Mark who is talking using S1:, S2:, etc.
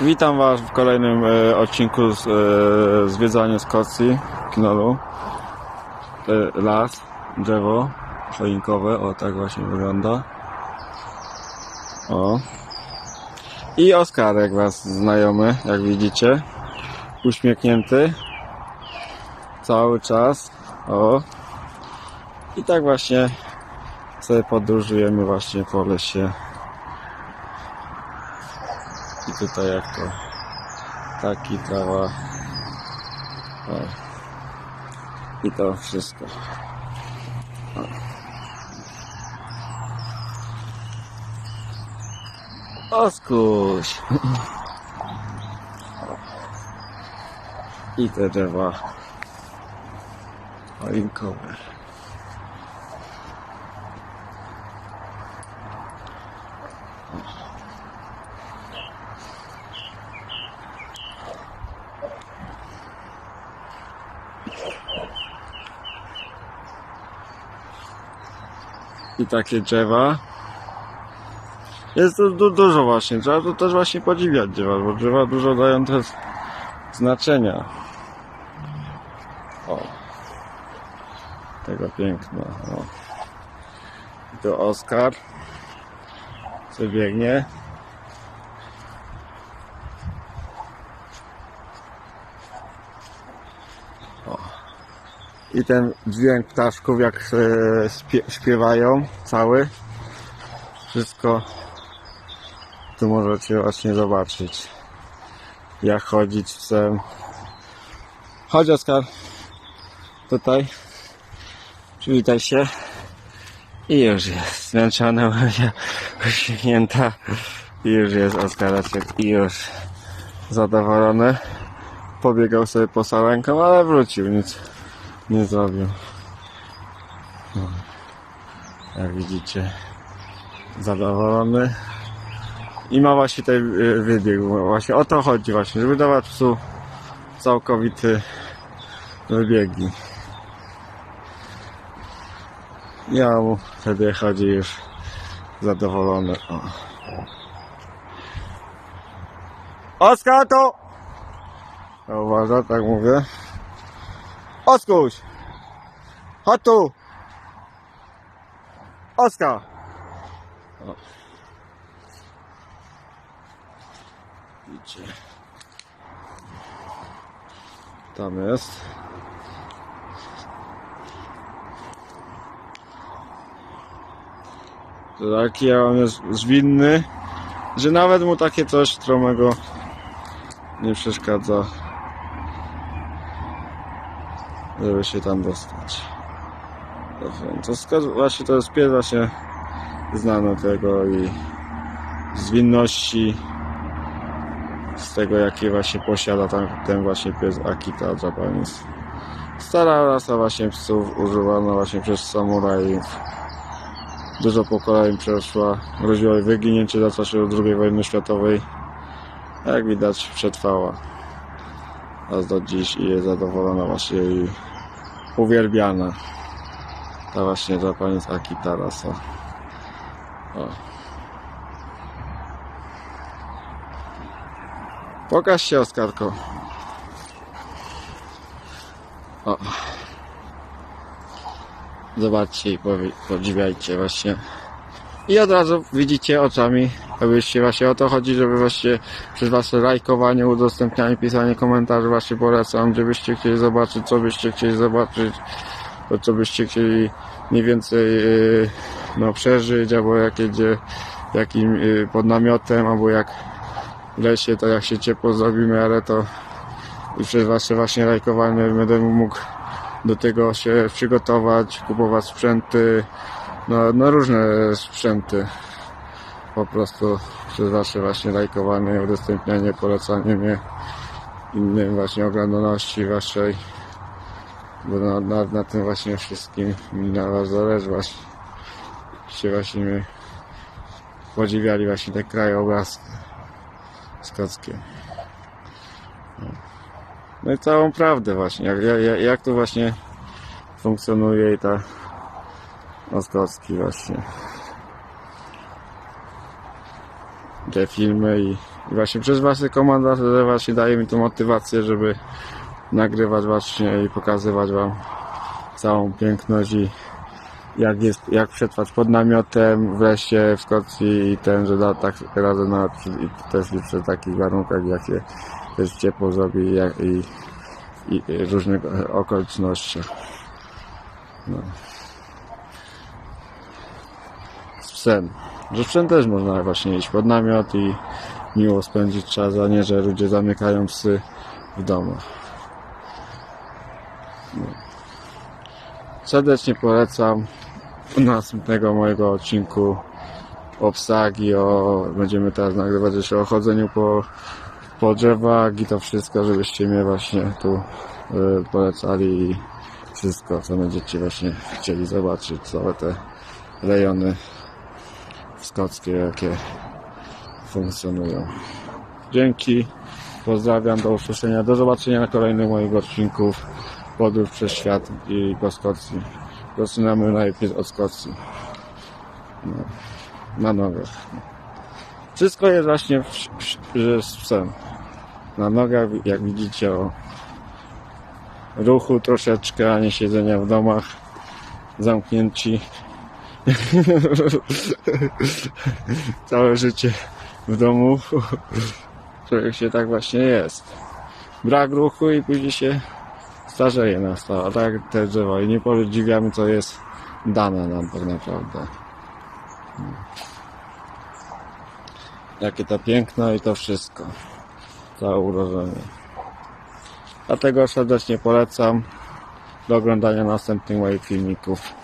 S1: Witam Was w kolejnym e, odcinku z e, zwiedzania Szkocji, Knolu. E, las, drzewo choinkowe, o tak właśnie wygląda. O. I Oskarek Was znajomy, jak widzicie. Uśmiechnięty. Cały czas. O. I tak właśnie sobie podróżujemy właśnie po lesie. Tutaj jak taki trawa. O. I to wszystko. O. Oskuś. I te drzewa choinkowe. I takie drzewa. Jest tu du dużo właśnie, trzeba tu też właśnie podziwiać drzewa, bo drzewa dużo dają też znaczenia. O. Tego piękna. O. I to Oskar. Co biegnie. I ten dźwięk ptaszków jak e, śpie śpiewają cały. Wszystko tu możecie właśnie zobaczyć. Jak chodzić chcę. Chodź Oskar. Tutaj. Przywitaj się. I już jest. Zmęczona, uśmiechnięta. I już jest Oskaraczek. I już zadowolony. Pobiegał sobie po salenką, ale wrócił. Nic nie zrobił. No. Jak widzicie, zadowolony. I ma właśnie tutaj y, wybieg. Właśnie o to chodzi właśnie, żeby dawać psu całkowity wybiegi. Ja mu wtedy chodzi już zadowolony. O. Oskar to! Uważa, tak mówię. Oskuś! Chodź tu! Oskar! O. Widzicie. Tam jest. Taki on jest zwinny, że nawet mu takie coś stromego nie przeszkadza żeby się tam dostać. Dobrze, To właśnie to jest pies właśnie znany tego i zwinności z tego jakie właśnie posiada tam, ten właśnie pies Akita Japanese. Stara rasa właśnie psów używana właśnie przez samurajów. Dużo pokoleń przeszła, groziło jej wyginięcie za czasu II wojny światowej. Jak widać przetrwała aż do dziś i jest zadowolona właśnie i uwielbiana. Ta właśnie Japanese Akita rasa. O. Pokaż się Oskarko. O. Zobaczcie i podziwiajcie właśnie. I od razu widzicie oczami, abyście właśnie o to chodzi, żeby właśnie przez wasze lajkowanie, udostępnianie, pisanie komentarzy właśnie polecam, gdzie byście chcieli zobaczyć, co byście chcieli zobaczyć, to co byście chcieli mniej więcej yy, no, przeżyć, albo jak jedzie jakim yy, pod namiotem, albo jak w lesie, to jak się ciepło zrobimy, ale to i przez wasze właśnie lajkowanie będę mógł do tego się przygotować, kupować sprzęty, no, no różne sprzęty. Po prostu przez wasze właśnie lajkowanie, udostępnianie, polecanie mnie innym właśnie oglądalności waszej. Bo na, na, na tym właśnie wszystkim mi na was zależy właśnie. Się właśnie podziwiali właśnie te krajobrazy skockie. No. no i całą prawdę właśnie. Jak, jak, jak to właśnie funkcjonuje i ta Oskowski właśnie te filmy i I właśnie przez wasze komentarze właśnie daje mi to motywację, żeby nagrywać właśnie i pokazywać wam całą piękność i jak jest, jak przetrwać pod namiotem w lesie w Szkocji i ten, że da, tak razem nawet przy, i też i przy takich warunkach, jakie też ciepło zrobi i, i różnych okolicznościach. No. Z Że psem też można właśnie iść pod namiot i miło spędzić czas, a nie, że ludzie zamykają psy w domach. No. Serdecznie polecam następnego mojego odcinku o psach i o... Będziemy teraz nagrywać jeszcze o chodzeniu po, po drzewach i to wszystko, żebyście mnie właśnie tu y, polecali i wszystko, co będziecie właśnie chcieli zobaczyć, całe te rejony skockie, jakie funkcjonują. Dzięki, pozdrawiam, do usłyszenia, do zobaczenia na kolejnych moich odcinków Podróż przez świat i po Szkocji. Zaczynamy najpierw od Szkocji. No, na nogach. Wszystko jest właśnie w, w, z psem. Na nogach, jak widzicie, o ruchu troszeczkę, a nie siedzenia w domach zamknięci. Całe życie w domu. Człowiek się tak właśnie jest. Brak ruchu i później się starzeje nas to, a tak te drzewa i nie podziwiamy co jest dane nam tak naprawdę. Jakie to piękno i to wszystko. Całe urodzenie. Dlatego serdecznie polecam do oglądania następnych moich filmików.